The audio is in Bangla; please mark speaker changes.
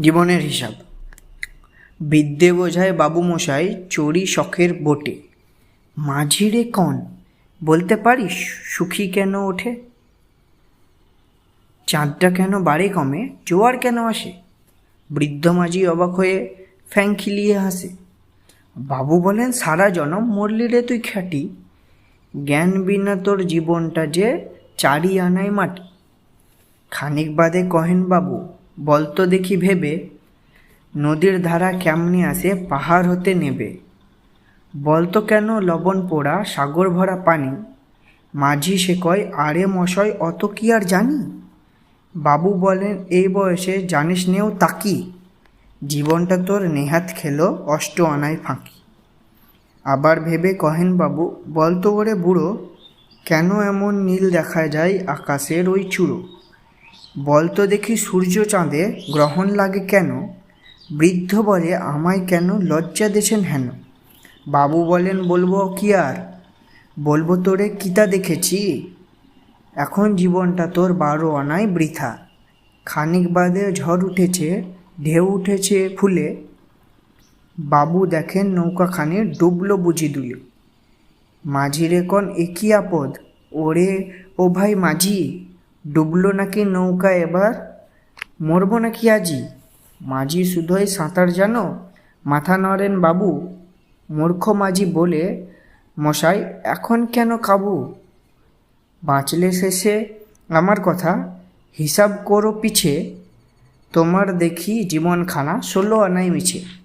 Speaker 1: জীবনের হিসাব। বিদ্যে বোঝায় বাবুমশাই চড়ি শখের বোটে। মাঝিরে কন, বলতে পারিস সুখী কেন ওঠে? চাঁদটা কেন বাড়ে কমে, জোয়ার কেন আসে? বৃদ্ধ মাঝি অবাক হয়ে ফ্যাং খিলিয়ে হাসে। বাবু বলেন, সারা জনম মরলি রে তুই খ্যাটি। জ্ঞান বিনা তোর জীবনটা যে চারি আনায় মাটি। খানিক বাদে কহেন বাবু বলতো দেখি ভেবে, নদীর ধারা কেমনে আসে পাহাড় হতে নেবে। বলতো কেন লবণ পোড়া, সাগর ভরা পানি? মাঝি সে কয়, আরে মশয় অত কি আর জানি? বাবু বলেন, এই বয়সে জানিস নেও তাকি জীবনটা তোর নেহাত খেলো, অষ্ট আনায় ফাঁকি। আবার ভেবে কহেন বাবু বলতো ওরে বুড়ো, কেন এমন নীল দেখা যায় আকাশের ওই চূড়ো? বলতো দেখি সূর্য চাঁদে গ্রহণ লাগে কেন? বৃদ্ধ বলে, আমায় কেন লজ্জা দেছেন হেন? বাবু বলেন, বলব কি আর? বলব তোরে কিতা দেখেছি? এখন জীবনটা তোর বারো আনায় বৃথা। খানিক বাদে ঝড় উঠেছে, ঢেউ উঠেছে ফুলে। বাবু দেখেন নৌকাখানি ডুবলো বুঝি দুলে। মাঝিরে কন একই আপদ? ওরে ও ভাই মাঝি। ডুবলো নাকি নৌকা এবার? মরবো নাকি আজি? মাঝি শুধুই সাঁতার জানো? মাথা নড়েন বাবু। মূর্খ মাঝি বলে, মশাই, এখন কেন কাবু বাঁচলে শেষে আমার কথা। হিসাব করো পিছে। তোমার দেখি জীবনখানা ষোলো আনাই মিছে।